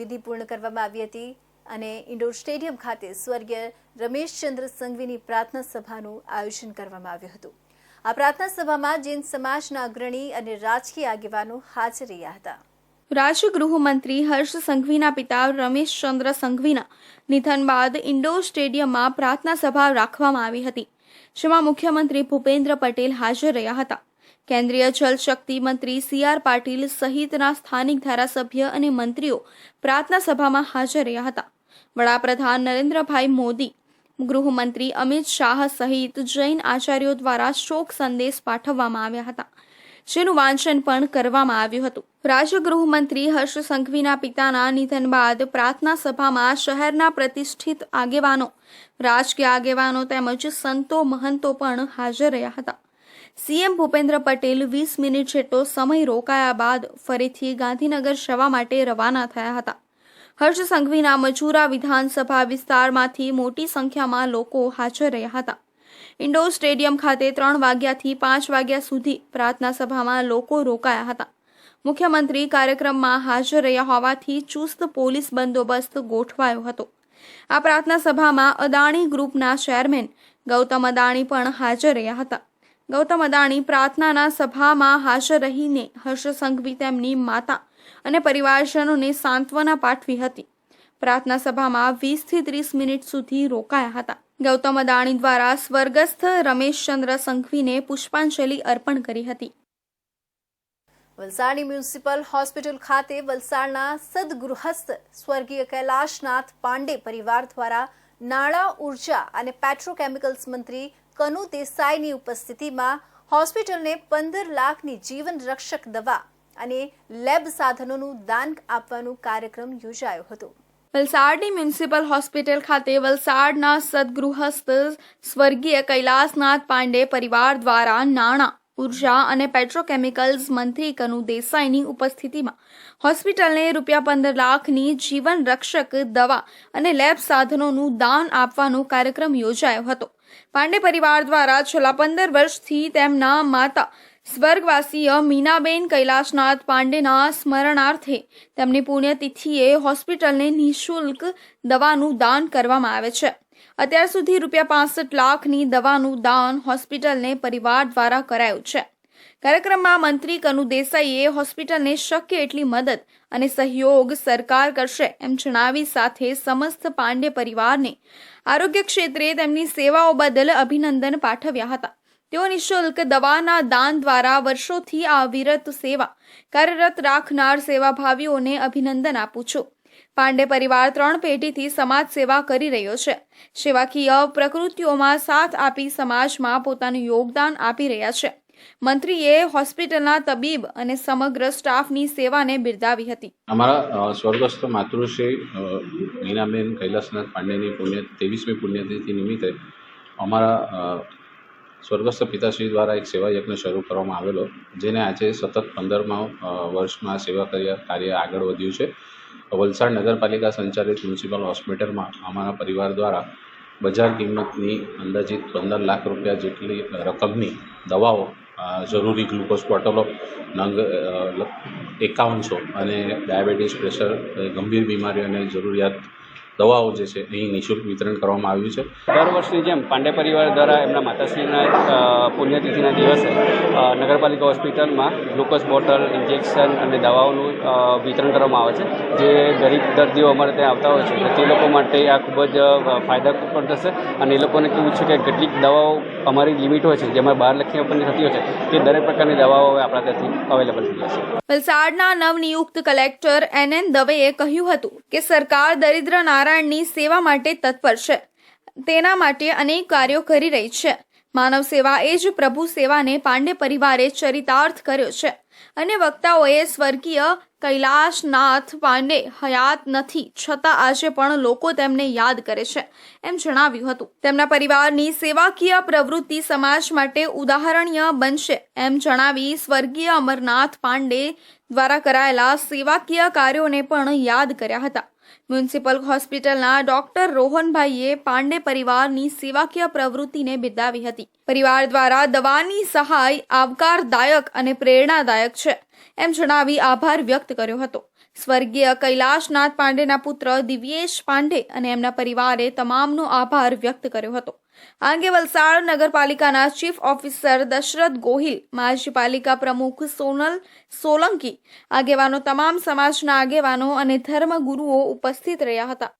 વિધિ પૂર્ણ કરવામાં આવી હતી અને ઇન્ડોર સ્ટેડિયમ ખાતે સ્વર્ગીય રમેશચંદ્ર સંઘવીની પ્રાર્થના સભાનું આયોજન કરવામાં આવ્યું હતું. આ પ્રાર્થના સભામાં જૈન સમાજના અગ્રણી અને રાજકીય આગેવાનો હાજર રહ્યા હતા. રાજ્ય ગૃહમંત્રી હર્ષ સંઘવીના પિતા રમેશચંદ્ર સંઘવીના નિધન બાદ ઇન્ડોર સ્ટેડિયમમાં પ્રાર્થના સભા રાખવામાં આવી હતી, જેમાં મુખ્યમંત્રી ભૂપેન્દ્ર પટેલ હાજર રહ્યા હતા. કેન્દ્રીય જલશક્તિ મંત્રી સી આર પાટીલ સહિતના સ્થાનિક ધારાસભ્ય અને મંત્રીઓ પ્રાર્થના સભામાં હાજર રહ્યા હતા. વડાપ્રધાન નરેન્દ્રભાઈ મોદી, ગૃહમંત્રી અમિત શાહ સહિત જૈન આચાર્યો દ્વારા શોક સંદેશ પાઠવવામાં આવ્યા હતા. જેનું વાંચન પણ કરવામાં આવ્યું હતું. રાજ્ય ગૃહમંત્રી હર્ષ સંઘવીના પિતાના નિધન બાદ પ્રાર્થના સભામાં શહેરના પ્રતિષ્ઠિત આગેવાનો, રાજકીય આગેવાનો તેમજ સંતો મહંતો પણ હાજર રહ્યા હતા. સીએમ ભૂપેન્દ્ર પટેલ વીસ મિનિટ જેટલો સમય રોકાયા બાદ ફરીથી ગાંધીનગર જવા માટે રવાના થયા હતા. હર્ષ સંઘવીના મજૂરા વિધાનસભા વિસ્તારમાંથી મોટી સંખ્યામાં લોકો હાજર રહ્યા હતા. ઇન્ડોર સ્ટેડિયમ ખાતે ત્રણ વાગ્યાથી પાંચ વાગ્યા સુધી પ્રાર્થના સભામાં લોકો રોકાયા હતા. મુખ્યમંત્રી કાર્યક્રમમાં હાજર રહ્યા હોવાથી ચુસ્ત પોલીસ બંદોબસ્ત ગોઠવાયો હતો. આ પ્રાર્થના સભામાં અદાણી ગ્રુપના ચેરમેન ગૌતમ અદાણી પણ હાજર રહ્યા હતા. ગૌતમ અદાણી પ્રાર્થનાના સભામાં હાજર રહીને હર્ષ સંઘવી તેમની માતા અને પરિવારજનોને સાંત્વના પાઠવી હતી. પ્રાર્થના સભામાં વીસથી ત્રીસ મિનિટ સુધી રોકાયા હતા. ગૌતમ અદાણી દ્વારા સ્વર્ગસ્થ રમેશચંદ્ર સંઘવીને પુષ્પાંજલિ અર્પણ કરી હતી. વલસાડની મ્યુનિસિપલ હોસ્પિટલ ખાતે વલસાડના સદગૃહસ્થ સ્વર્ગીય કૈલાશનાથ પાંડે પરિવાર દ્વારા નાણાં, ઊર્જા અને પેટ્રોકેમિકલ્સ મંત્રી કનુ દેસાઈની ઉપસ્થિતિમાં હોસ્પિટલને પંદર લાખની જીવન રક્ષક દવા અને લેબ સાધનોનું દાન આપવાનો કાર્યક્રમ યોજાયો હતો. વલસાડની મ્યુનિસિપલ હોસ્પિટલ ખાતે વલસાડના સદગૃહસ્થ સ્વર્ગીય કૈલાસનાથ પાંડે પરિવાર દ્વારા નાણાં, ઊર્જા અને પેટ્રોકેમિકલ્સ મંત્રી કનુ દેસાઈની ઉપસ્થિતિમાં હોસ્પિટલને રૂપિયા પંદર લાખની જીવન રક્ષક દવા અને લેબ સાધનોનું દાન આપવાનો કાર્યક્રમ યોજાયો હતો. પાંડે પરિવાર દ્વારા છેલ્લા પંદર વર્ષથી તેમના માતા સ્વર્ગવાસીય મીનાબેન કૈલાશનાથ પાંડેના સ્મરણાર્થે તેમની પુણ્યતિથિએ હોસ્પિટલને નિઃશુલ્ક દવાનું દાન કરવામાં આવે છે. અત્યાર સુધી રૂપિયા પાસઠ લાખની દવાનું દાન હોસ્પિટલને પરિવાર દ્વારા કરાયું છે. કાર્યક્રમમાં મંત્રી કનુ દેસાઈએ હોસ્પિટલને શક્ય એટલી મદદ અને સહયોગ સરકાર કરશે એમ જણાવી સાથે સમસ્ત પાંડે પરિવારને આરોગ્ય ક્ષેત્રે તેમની સેવાઓ બદલ અભિનંદન પાઠવ્યા હતા. તેઓ નિઃશુલ્ક દવાના દાન દ્વારા વર્ષોથી આ વિરત સેવા કાર્યરત રાખનાર સેવાભાવીઓને અભિનંદન આપું છું. પાંડે પરિવાર ત્રણ પેઢીથી સમાજ સેવા કરી રહ્યો છે. સેવાકીય પ્રકૃતિઓમાં સાથ આપી સમાજમાં પોતાનું યોગદાન આપી રહ્યા છે. મંત્રીએ હોસ્પિટલના તબીબ અને સમગ્ર સ્ટાફની સેવાને બિરદાવી હતી. અમારા સ્વર્ગસ્થ માતૃશ્રી મીનાબેન કૈલાસનાથ પાંડેની પુણ્ય, ત્રેવીસમી પુણ્યતિથિ નિમિત્તે અમારા સ્વર્ગસ્થ પિતાશ્રી દ્વારા એક સેવા યજ્ઞ શરૂ કરવામાં આવેલો, જેને આજે સતત પંદરમા વર્ષમાં સેવા કાર્ય આગળ વધ્યું છે. વલસાડ નગરપાલિકા સંચાલિત મ્યુનિસિપલ હોસ્પિટલમાં અમારા પરિવાર દ્વારા બજાર કિંમતની અંદાજિત પંદર લાખ રૂપિયા જેટલી રકમની દવાઓ જરૂરી ગ્લુકોઝ બોટલો નંગ એકાવનસો અને ડાયાબિટીસ પ્રેશર ગંભીર બીમારીઓ અને જરૂરિયાત દવાઓ જે છે, અહીં નિઃશુલ્ક વિતરણ કરવામાં આવ્યું છે. દર વર્ષની જેમ પાંડે પરિવાર દ્વારા એમના માતાશ્રીના પુણ્યતિથિના દિવસે નગરપાલિકા હોસ્પિટલમાં ગ્લુકોઝ બોટલ, ઇન્જેક્શન અને દવાઓનું વિતરણ કરવામાં આવે છે. જે ગરીબ દર્દીઓ અમારે ત્યાં આવતા હોય છે, તે લોકો માટે આ ખૂબ જ ફાયદા પણ થશે. અને એ લોકોને કેવું છે કે કેટલીક દવાઓ અમારી લિમિટ હોય છે જેમાં બાર લખી આપણને થતી હોય છે, તે દરેક પ્રકારની દવાઓ આપણા ત્યાંથી અવેલેબલ થઈ જશે. વલસાડના નવનિયુક્ત કલેક્ટર એન એન દવેએ કહ્યું હતું કે સરકાર દરિદ્ર નારાયણની સેવા માટે તત્પર છે. તેના માટે અનેક કાર્યો કરી રહી છે. માનવ સેવા એ જ પ્રભુ સેવાને પાંડે પરિવારે ચરિતાર્થ કર્યો છે અને વક્તાઓએ સ્વર્ગીય કૈલાશનાથ પાંડે હયાત નથી છતાં આજે પણ લોકો તેમને યાદ કરે છે એમ જણાવ્યું હતું. તેમના પરિવારની સેવાકીય પ્રવૃત્તિ સમાજ માટે ઉદાહરણીય બનશે એમ જણાવી સ્વર્ગીય અમરનાથ પાંડે દ્વારા કરાયેલા સેવાકીય કાર્યોને પણ યાદ કર્યા હતા. મ્યુનિસિપલ હોસ્પિટલના ડોક્ટર રોહનભાઈએ પાંડે પરિવારની સેવાકીય પ્રવૃત્તિને બિરદાવી હતી. પરિવાર દ્વારા દવાની સહાય આવકારદાયક અને પ્રેરણાદાયક છે, એમ જણાવી આભાર વ્યક્ત કર્યો હતો. સ્વર્ગીય કૈલાશનાથ પાંડેના પુત્ર દિવ્યેશ પાંડે અને એમના પરિવારે તમામનો આભાર વ્યક્ત કર્યો હતો. આ અંગે વલસાડ નગરપાલિકાના ચીફ ઓફિસર દશરથ ગોહિલ માજી પાલિકા પ્રમુખ સોનલ સોલંકી, આગેવાનો તમામ સમાજના આગેવાનો અને ધર્મગુરુઓ ઉપસ્થિત રહ્યા હતા.